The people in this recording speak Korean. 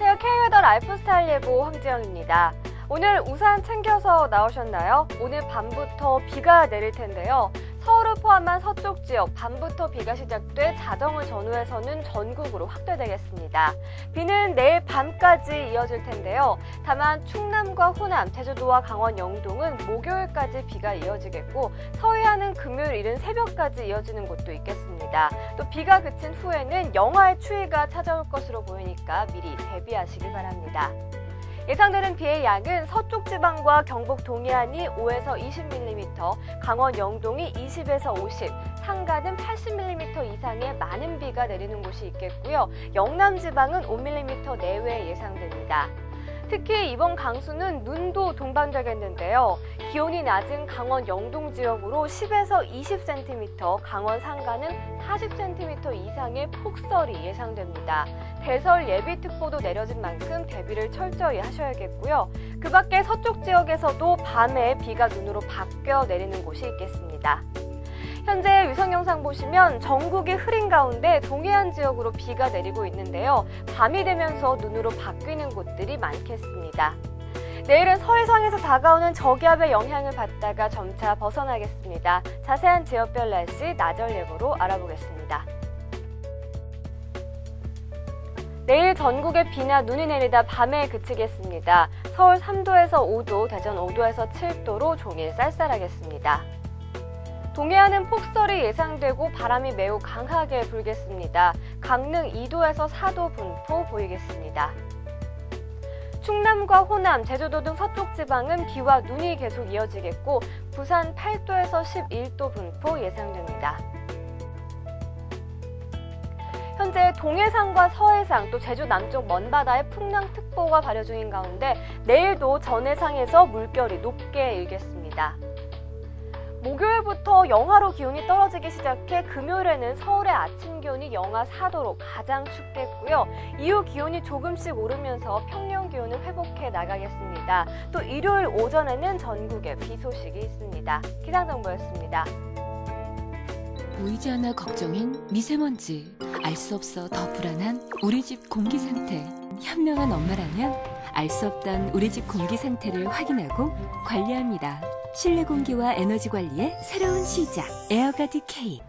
안녕하세요. K웨더 라이프 스타일 예보 황지영입니다. 오늘 우산 챙겨서 나오셨나요? 오늘 밤부터 비가 내릴 텐데요. 서울을 포함한 서쪽 지역 밤부터 비가 시작돼 자정을 전후해서는 전국으로 확대되겠습니다. 비는 내일 밤까지 이어질 텐데요. 다만 충남과 호남, 제주도와 강원 영동은 목요일까지 비가 이어지겠고 서해안은 금요일 이른 새벽까지 이어지는 곳도 있겠습니다. 또 비가 그친 후에는 영하의 추위가 찾아올 것으로 보이니까 미리 대비하시기 바랍니다. 예상되는 비의 양은 서쪽 지방과 경북 동해안이 5에서 20mm, 강원 영동이 20에서 50, 상가는 80mm 이상의 많은 비가 내리는 곳이 있겠고요. 영남 지방은 5mm 내외 예상됩니다. 특히 이번 강수는 눈도 동반되겠는데요. 기온이 낮은 강원 영동 지역으로 10에서 20cm, 강원 상가는 40cm 이상의 폭설이 예상됩니다. 대설 예비특보도 내려진 만큼 대비를 철저히 하셔야겠고요. 그 밖에 서쪽 지역에서도 밤에 비가 눈으로 바뀌어 내리는 곳이 있겠습니다. 현재 위성 영상 보시면 전국이 흐린 가운데 동해안 지역으로 비가 내리고 있는데요. 밤이 되면서 눈으로 바뀌는 곳들이 많겠습니다. 내일은 서해상에서 다가오는 저기압의 영향을 받다가 점차 벗어나겠습니다. 자세한 지역별 날씨 나절 예보로 알아보겠습니다. 내일 전국에 비나 눈이 내리다 밤에 그치겠습니다. 서울 3도에서 5도, 대전 5도에서 7도로 종일 쌀쌀하겠습니다. 동해안은 폭설이 예상되고 바람이 매우 강하게 불겠습니다. 강릉 2도에서 4도 분포 보이겠습니다. 충남과 호남, 제주도 등 서쪽 지방은 비와 눈이 계속 이어지겠고 부산 8도에서 11도 분포 예상됩니다. 현재 동해상과 서해상 또 제주 남쪽 먼바다에 풍랑특보가 발효 중인 가운데 내일도 전해상에서 물결이 높게 일겠습니다. 목요일부터 영하로 기온이 떨어지기 시작해 금요일에는 서울의 아침 기온이 영하 4도로 가장 춥겠고요. 이후 기온이 조금씩 오르면서 평년 기온을 회복해 나가겠습니다. 또 일요일 오전에는 전국에 비 소식이 있습니다. 기상정보였습니다. 보이지 않아 걱정인 미세먼지. 알 수 없어 더 불안한 우리 집 공기 상태. 현명한 엄마라면 알 수 없던 우리 집 공기 상태를 확인하고 관리합니다. 실내 공기와 에너지 관리의 새로운 시작. 에어가드 K.